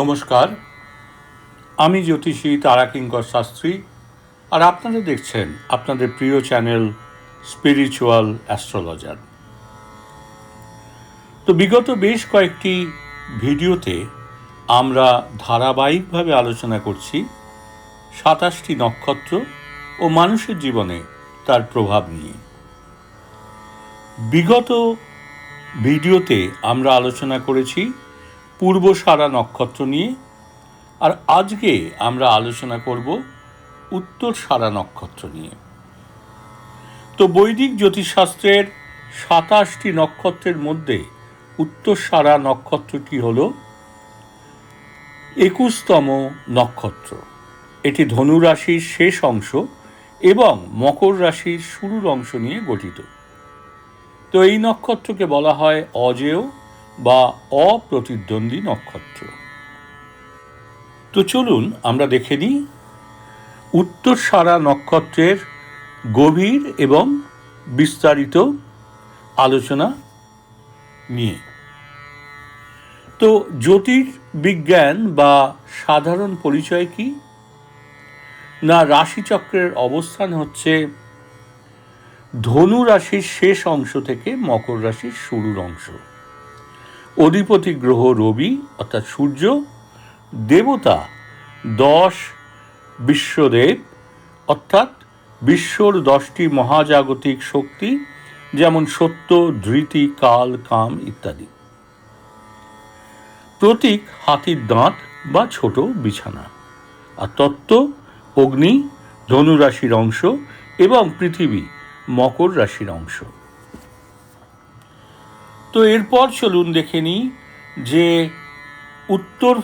নমস্কার। আমি জ্যোতিষী তারাকিঙ্কর শাস্ত্রী। আর আপনারা দেখছেন আপনাদের প্রিয় চ্যানেল স্পিরিচুয়াল অ্যাস্ট্রোলজার। তো বিগত বেশ কয়েকটি ভিডিওতে আমরা ধারাবাহিকভাবে আলোচনা করছি সাতাশটি নক্ষত্র ও মানুষের জীবনে তার প্রভাব নিয়ে। বিগত ভিডিওতে আমরা আলোচনা করেছি পূর্ব সারা নক্ষত্র নিয়ে, আর আজকে আমরা আলোচনা করব উত্তর সারা নক্ষত্র নিয়ে। তো বৈদিক জ্যোতিষশাস্ত্রের সাতাশটি নক্ষত্রের মধ্যে উত্তর সারা নক্ষত্রটি হল একুশতম নক্ষত্র। এটি ধনু রাশির শেষ অংশ এবং মকর রাশির শুরুর অংশ নিয়ে গঠিত। তো এই নক্ষত্রকে বলা হয় অজেয় বা অপ্রতিদ্বন্দ্বী নক্ষত্র। তো চলুন আমরা দেখে নিই উত্তর সারা নক্ষত্রের গভীর এবং বিস্তারিত আলোচনা নিয়ে। তো জ্যোতির্বিজ্ঞান বা সাধারণ পরিচয় কি? না রাশিচক্রের অবস্থান হচ্ছে ধনু রাশির শেষ অংশ থেকে মকর রাশির শুরুর অংশ। অধিপতি গ্রহ রবি, অর্থাৎ সূর্য, দেবতা দশ, বিশ্বদেব, অর্থাৎ বিশ্বর দশটি মহাজাগতিক শক্তি, যেমন সত্য, ধৃতি, কাল, কাম ইত্যাদি। প্রতীক হাতির দাঁত বা ছোট বিছানা। আর তত্ত্ব, অগ্নি, ধনুরাশির অংশ এবং পৃথিবী মকর রাশির অংশ। তো এরপর চলুন দেখে নিই যে উত্তর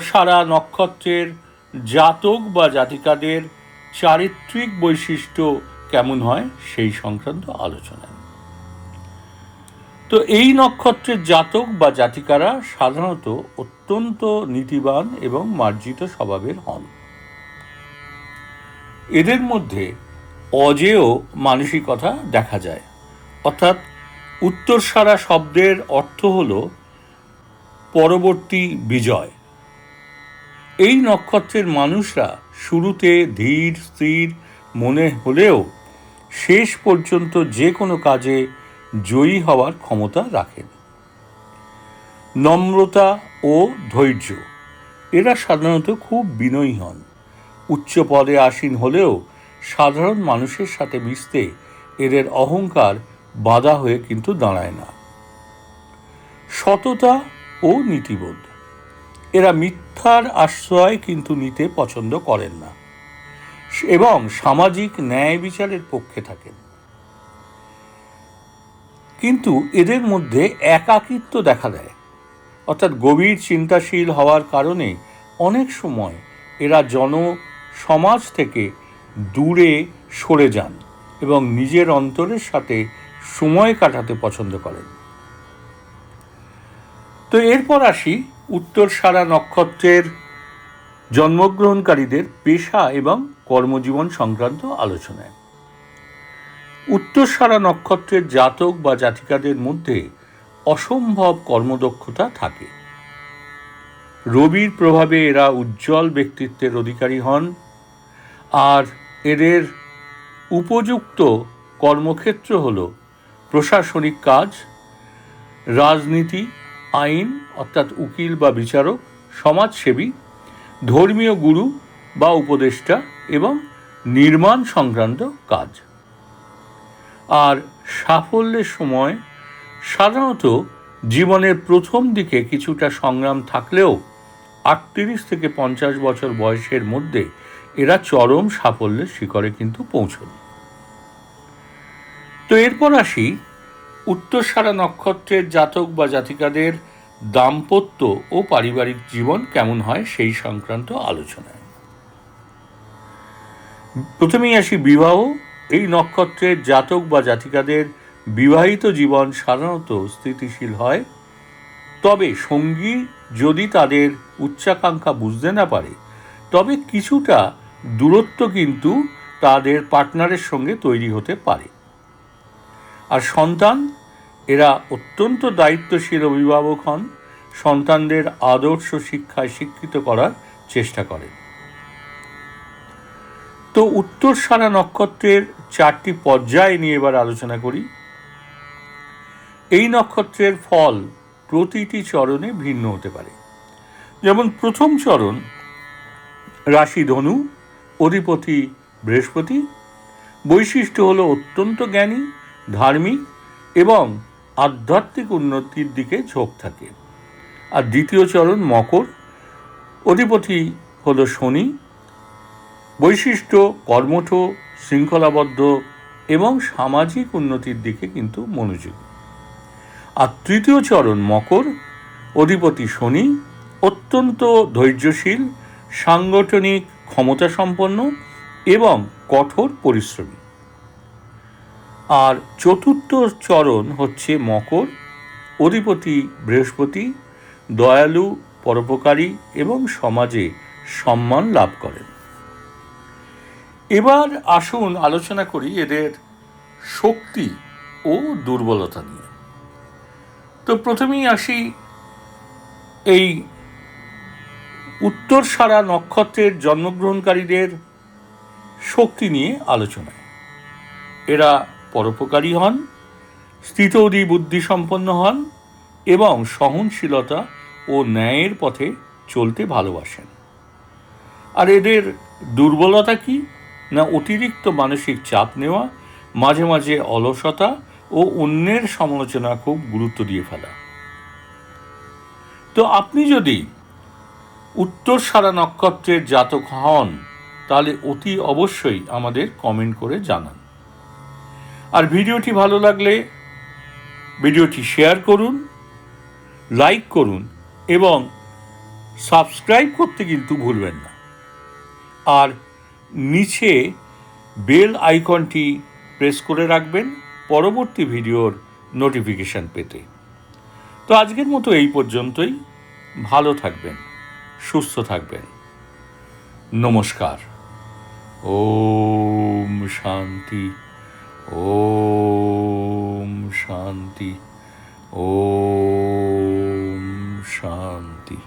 সারা নক্ষত্রের জাতক বা জাতিকাদের চারিত্রিক বৈশিষ্ট্য কেমন হয় সেই সংক্রান্ত আলোচনায় তো এই নক্ষত্রের জাতক বা জাতিকারা সাধারণত অত্যন্ত নীতিবান এবং মার্জিত স্বভাবের হন। এদের মধ্যে অজেয় মানসিকতা দেখা যায়। অর্থাৎ উত্তর সারা শব্দের অর্থ হল পরবর্তী বিজয়। এই নক্ষত্রের মানুষরা শুরুতে ধীর, স্থির মনে হলেও শেষ পর্যন্ত যে কোনো কাজে জয়ী হওয়ার ক্ষমতা রাখেন। নম্রতা ও ধৈর্য, এরা সাধারণত খুব বিনয়ী হন। উচ্চ পদে আসীন হলেও সাধারণ মানুষের সাথে মিশতে এদের অহংকার বাধা হয়ে কিন্তু দাঁড়ায় না। সততা ও নীতিবোধ। এরা মিথ্যার আশ্রয় কিন্তু নিতে পছন্দ করেন না। এবং সামাজিক ন্যায় বিচারের পক্ষে থাকেন। কিন্তু এদের মধ্যে একাকিত্ব দেখা দেয়। অর্থাৎ গভীর চিন্তাশীল হওয়ার কারণে অনেক সময় এরা জন সমাজ থেকে দূরে সরে যান এবং নিজের অন্তরের সাথে সময় কাটাতে পছন্দ করেন। তো এরপর আসি উত্তর সারা নক্ষত্রের জন্মগ্রহণকারীদের পেশা এবং কর্মজীবন সংক্রান্ত আলোচনায়। উত্তর সারা নক্ষত্রের জাতক বা জাতিকাদের মধ্যে অসম্ভব কর্মদক্ষতা থাকে। রবির প্রভাবে এরা উজ্জ্বল ব্যক্তিত্বের অধিকারী হন আর এদের উপযুক্ত কর্মক্ষেত্র হল প্রশাসনিক কাজ, রাজনীতি, আইন, অর্থাৎ উকিল বা বিচারক, সমাজসেবী, ধর্মীয় গুরু বা উপদেষ্টা এবং নির্মাণ সংক্রান্ত কাজ। আর সাফল্যের সময় সাধারণত জীবনের প্রথম দিকে কিছুটা সংগ্রাম থাকলেও আটত্রিশ থেকে পঞ্চাশ বছর বয়সের মধ্যে এরা চরম সাফল্যের শিখরে কিন্তু পৌঁছন তো এরপর আসি উত্তর সারা নক্ষত্রের জাতক বা জাতিকাদের দাম্পত্য ও পারিবারিক জীবন কেমন হয় সেই সংক্রান্ত আলোচনায়। প্রথমেই আসি বিবাহ। এই নক্ষত্রের জাতক বা জাতিকাদের বিবাহিত জীবন সাধারণত স্থিতিশীল হয়। তবে সঙ্গী যদি তাদের উচ্চাকাঙ্ক্ষা বুঝতে না পারে, তবে কিছুটা দূরত্ব কিন্তু তাদের পার্টনারের সঙ্গে তৈরি হতে পারে। আর সন্তান, এরা অত্যন্ত দায়িত্বশীল অভিভাবক হন, সন্তানদের আদর্শ শিক্ষায় শিক্ষিত করার চেষ্টা করেন। তো উত্তর সারা নক্ষত্রের চারটি পর্যায় নিয়ে এবার আলোচনা করি। এই নক্ষত্রের ফল প্রতিটি চরণে ভিন্ন হতে পারে। যেমন প্রথম চরণ রাশি ধনু, অধিপতি বৃহস্পতি। বৈশিষ্ট্য হলো অত্যন্ত জ্ঞানী ধার্মিক এবং আধ্যাত্মিক উন্নতির দিকে ঝোঁক থাকে। আর দ্বিতীয় চরণ মকর, অধিপতি হলো শনি। বৈশিষ্ট্য কর্মঠ, শৃঙ্খলাবদ্ধ এবং সামাজিক উন্নতির দিকে কিন্তু মনোযোগী। আর তৃতীয় চরণ মকর, অধিপতি শনি, অত্যন্ত ধৈর্যশীল, সাংগঠনিক ক্ষমতা সম্পন্ন এবং কঠোর পরিশ্রমী। আর চতুর্থ চরণ হচ্ছে মকর, অধিপতি বৃহস্পতি, দয়ালু, পরোপকারী এবং সমাজে সম্মান লাভ করেন। এবার আসুন আলোচনা করি এদের শক্তি ও দুর্বলতা নিয়ে। তো প্রথমেই আসি এই উত্তর সারা নক্ষত্রের জন্মগ্রহণকারীদের শক্তি নিয়ে আলোচনায়। এরা পরোপকারী হন, স্থিতৌদি বুদ্ধি সম্পন্ন হন এবং সহনশীলতা ও ন্যায়ের পথে চলতে ভালোবাসেন। আর এদের দুর্বলতা কি? না অতিরিক্ত মানসিক চাপ নেওয়া, মাঝে মাঝে অলসতা ও অন্যের সমালোচনা খুব গুরুত্ব দিয়ে ফেলা। তো আপনি যদি উত্তর সারা নক্ষত্রের জাতক হন, তাহলে অতি অবশ্যই আমাদের কমেন্ট করে জানান। আর ভিডিওটি ভালো লাগলে ভিডিওটি শেয়ার করুন, লাইক করুন এবং সাবস্ক্রাইব করতে কিন্তু ভুলবেন না। আর নিচে বেল আইকনটি প্রেস করে রাখবেন পরবর্তী ভিডিওর নোটিফিকেশান পেতে। তো আজকের মতো এই পর্যন্তই। ভালো থাকবেন, সুস্থ থাকবেন। নমস্কার। ওম শান্তি। ওম শান্তি ওম শান্তি।